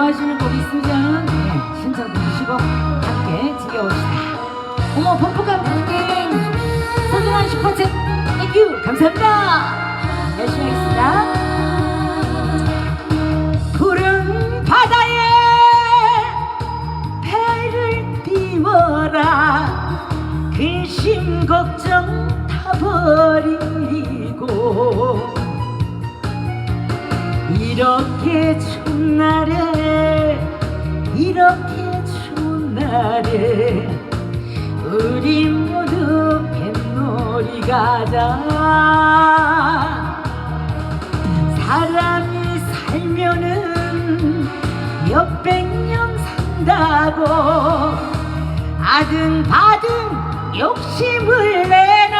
좋아하시는 곡 있으면 네, 신청 주시고 함께 즐겨봅시다. 어머 펌프감 땡 소중한 슈퍼챗 땡큐 감사합니다. 열심히 하겠습니다. 푸른 바다에 배를 띄워라 근심 걱정 다 버리고 이렇게 추운 날에 이렇게 추운 날에 우리 모두 뱃놀이 가자. 사람이 살면은 몇백 년 산다고 아든 바든 욕심을 내나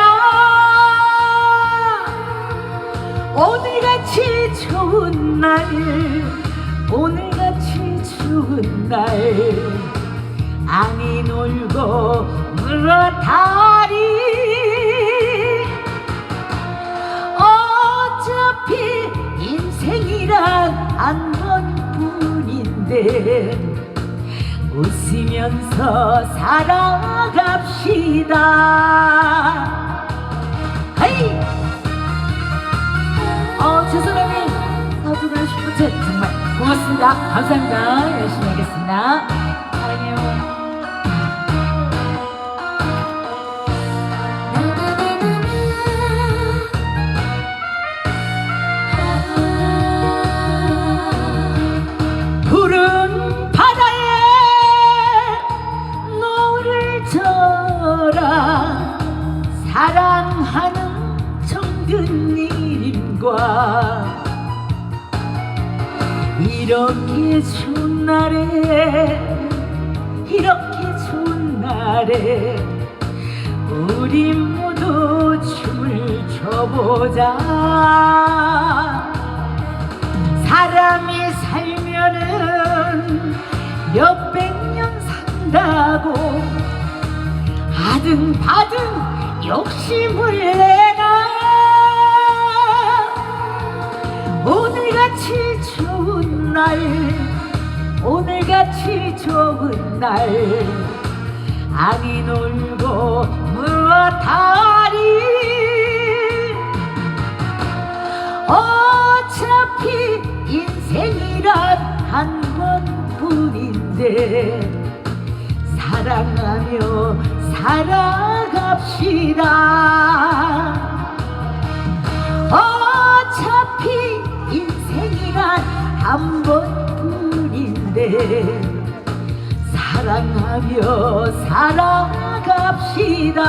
오늘같이 좋은 날 추운 날 아니 놀고 물어다리. 어차피 인생이란 한 번뿐인데 웃으면서 살아갑시다. 헤이! 어 사주를 슈퍼챗 정말 고맙습니다. 감사합니다. 열심히 하겠습니다. 사랑해요 푸른 바다에 노를 져라. 사랑하는 정든 님과 이렇게 추운 날에 이렇게 추운 날에 우리 모두 춤을 춰보자. 사람이 살면은 몇백 년 산다고 아든 바든 욕심을 내 오늘같이 좋은 날 오늘같이 좋은 날. 아니 놀고 무엇하리. 어차피 인생이란 한 번뿐인데 사랑하며 살아갑시다 사랑하며 살아갑시다